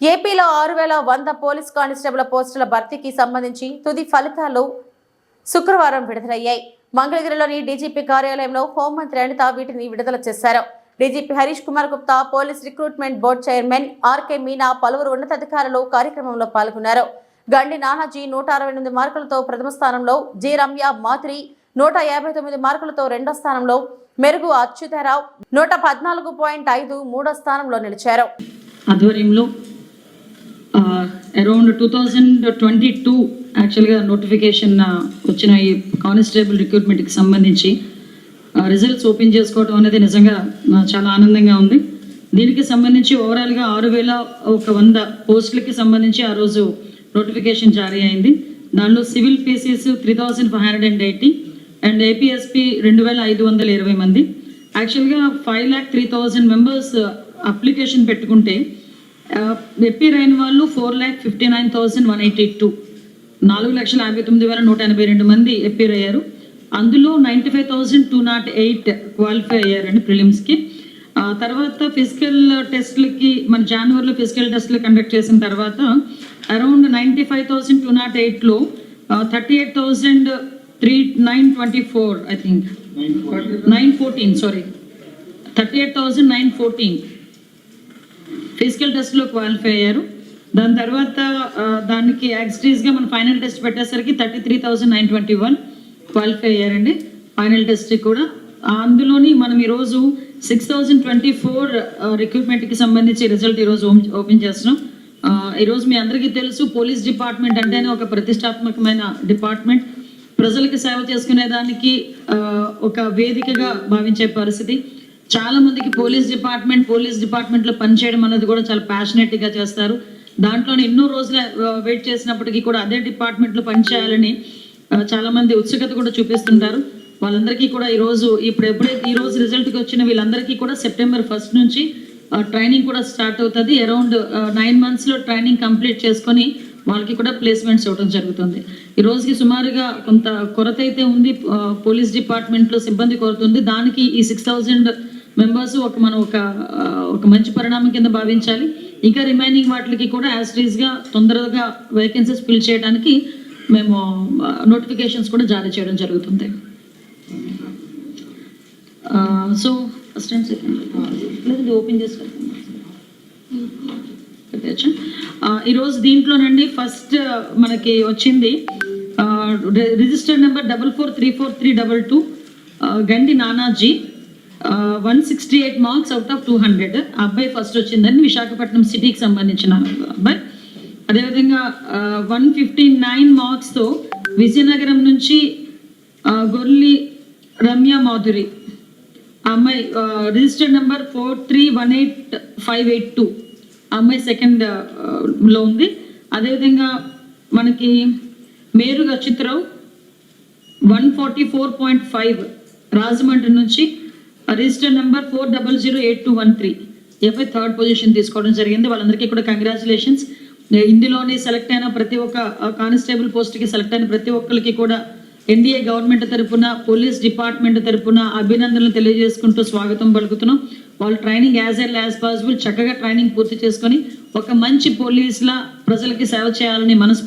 ఏపీలో ఆరు వేల వంద పోలీస్ కానిస్టేబుల్ పోస్టుల భర్తీకి సంబంధించి తుది ఫలితాలు శుక్రవారం విడుదలయ్యాయి. మంగళగిరిలోని డీజీపీ కార్యాలయంలో హోంమంత్రి అనిత వీటిని విడుదల చేశారు. DGP Harish Kumar Gupta police recruitment board chairman RK Meena పలువురు ఉన్నతాధికారులు కార్యక్రమంలో పాల్గొన్నారు. గండి నానాజీ నూట అరవై ఎనిమిది మార్కులతో ప్రథమ స్థానంలో జి రమ్య మాత్రి నూట యాభై తొమ్మిది మార్కులతో రెండో స్థానంలో మెరుగు అచ్యుతరావు నూట పద్నాలుగు పాయింట్ ఐదు మూడో స్థానంలో నిలిచారు. ఆధ్వర్యంలో around two thousand twenty two యాక్చువల్గా నోటిఫికేషన్ వచ్చిన ఈ కానిస్టేబుల్ రిక్రూట్మెంట్కి సంబంధించి రిజల్ట్స్ ఓపెన్ చేసుకోవడం అనేది నిజంగా uh, చాలా ఆనందంగా ఉంది. దీనికి సంబంధించి ఓవరాల్గా ఆరు వేల ఒక వంద పోస్టులకి సంబంధించి ఆ రోజు నోటిఫికేషన్ జారీ అయింది. దానిలో civil PCs three thousand five hundred and eighty and APSP రెండు వేల ఐదు వందల ఇరవై మంది. యాక్చువల్గా five lakh three thousand members application పెట్టుకుంటే ఎప్పిర్ అయిన వాళ్ళు four lakh fifty nine thousand one eighty two నాలుగు లక్షల యాభై తొమ్మిది వేల నూట ఎనభై రెండు మంది ఎప్పిర్ అయ్యారు అందులో ninety five thousand two not eight qualify అయ్యారండి ప్రిలిమ్స్కి. ఆ తర్వాత ఫిజికల్ టెస్ట్లకి మన జనవరిలో ఫిజికల్ టెస్ట్లు కండక్ట్ చేసిన తర్వాత around ninety five thousand two naught ఎయిట్లో thirty eight thousand three nine twenty four I think. Nine fourteen. Sorry. Thirty eight thousand nine fourteen. Physical టెస్ట్లో క్వాలిఫై అయ్యారు. దాని తర్వాత దానికి యాక్సిటీస్గా మన ఫైనల్ టెస్ట్ పెట్టేసరికి thirty three thousand nine twenty one qualify అయ్యారండి. ఫైనల్ టెస్ట్ కూడా. అందులోని మనం ఈరోజు సిక్స్ థౌజండ్ ట్వంటీ ఫోర్ రిక్రూట్మెంట్కి సంబంధించి రిజల్ట్ ఈరోజు ఓపెన్ చేస్తున్నాం. ఈరోజు మీ అందరికీ తెలుసు పోలీస్ డిపార్ట్మెంట్ అంటేనే ఒక ప్రతిష్టాత్మకమైన డిపార్ట్మెంట్. ప్రజలకు సేవ చేసుకునే దానికి ఒక వేదికగా భావించే పరిస్థితి. చాలా మందికి పోలీస్ డిపార్ట్మెంట్ పోలీస్ డిపార్ట్మెంట్లో పనిచేయడం అనేది కూడా చాలా ప్యాషనెట్గా చేస్తారు. దాంట్లో ఎన్నో రోజులు వెయిట్ చేసినప్పటికీ కూడా అదే డిపార్ట్మెంట్లో పనిచేయాలని చాలా మంది ఉత్సుకత కూడా చూపిస్తుంటారు. వాళ్ళందరికీ కూడా ఈరోజు ఇప్పుడు ఎప్పుడైతే ఈ రోజు రిజల్ట్కి వచ్చిన వీళ్ళందరికీ కూడా సెప్టెంబర్ ఫస్ట్ నుంచి ట్రైనింగ్ కూడా స్టార్ట్ అవుతుంది. అరౌండ్ నైన్ మంత్స్లో ట్రైనింగ్ కంప్లీట్ చేసుకొని వాళ్ళకి కూడా ప్లేస్మెంట్స్ ఇవ్వడం జరుగుతుంది. ఈ రోజుకి సుమారుగా కొంత కొరత అయితే ఉంది పోలీస్ డిపార్ట్మెంట్లో సిబ్బంది కొరత ఉంది దానికి ఈ సిక్స్ థౌజండ్ మెంబర్స్ ఒక మనం ఒక ఒక మంచి పరిణామం కింద భావించాలి. ఇంకా రిమైనింగ్ వాటికి కూడా యాస్ట్రీస్గా తొందరగా వేకెన్సీస్ ఫిల్ చేయడానికి మేము నోటిఫికేషన్స్ కూడా జారీ చేయడం జరుగుతుంది. So first time second open చేసి ఈరోజు దీంట్లోనండి ఫస్ట్ మనకి వచ్చింది register number double four three four three double two Gandi Nanaji. One sixty eight marks out of two hundred ఆ అబ్బాయి ఫస్ట్ వచ్చిందని విశాఖపట్నం సిటీకి సంబంధించిన అబ్బాయి. అదేవిధంగా వన్ ఫిఫ్టీ నైన్ మార్క్స్తో విజయనగరం నుంచి గొర్లి రమ్య మాధురి. ఆ అమ్మాయి registered number four three one eight five eight two ఆ అమ్మాయి సెకండ్లో ఉంది. అదేవిధంగా మనకి మేరు చిత్రవ్ one forty four point five Rajahmundry నుంచి register number four double zero eight two one three f i third position తీసుకోవడం జరిగింది. వాళ్ళందరికీ కూడా కంగ్రాచులేషన్స్ ఇందులోనే సెలెక్ట్ అయిన ప్రతి ఒక్క కానిస్టేబుల్ పోస్ట్కి సెలెక్ట్ అయిన ప్రతి ఒక్కరికి కూడా ఎన్డీఏ గవర్నమెంట్ తరపున పోలీస్ డిపార్ట్మెంట్ తరపున అభినందనలు తెలియజేసుకుంటూ స్వాగతం పలుకుతున్నాం. వాళ్ళు training as well as possible చక్కగా ట్రైనింగ్ పూర్తి చేసుకొని ఒక మంచి పోలీసులా ప్రజలకి సేవ చేయాలని మనసు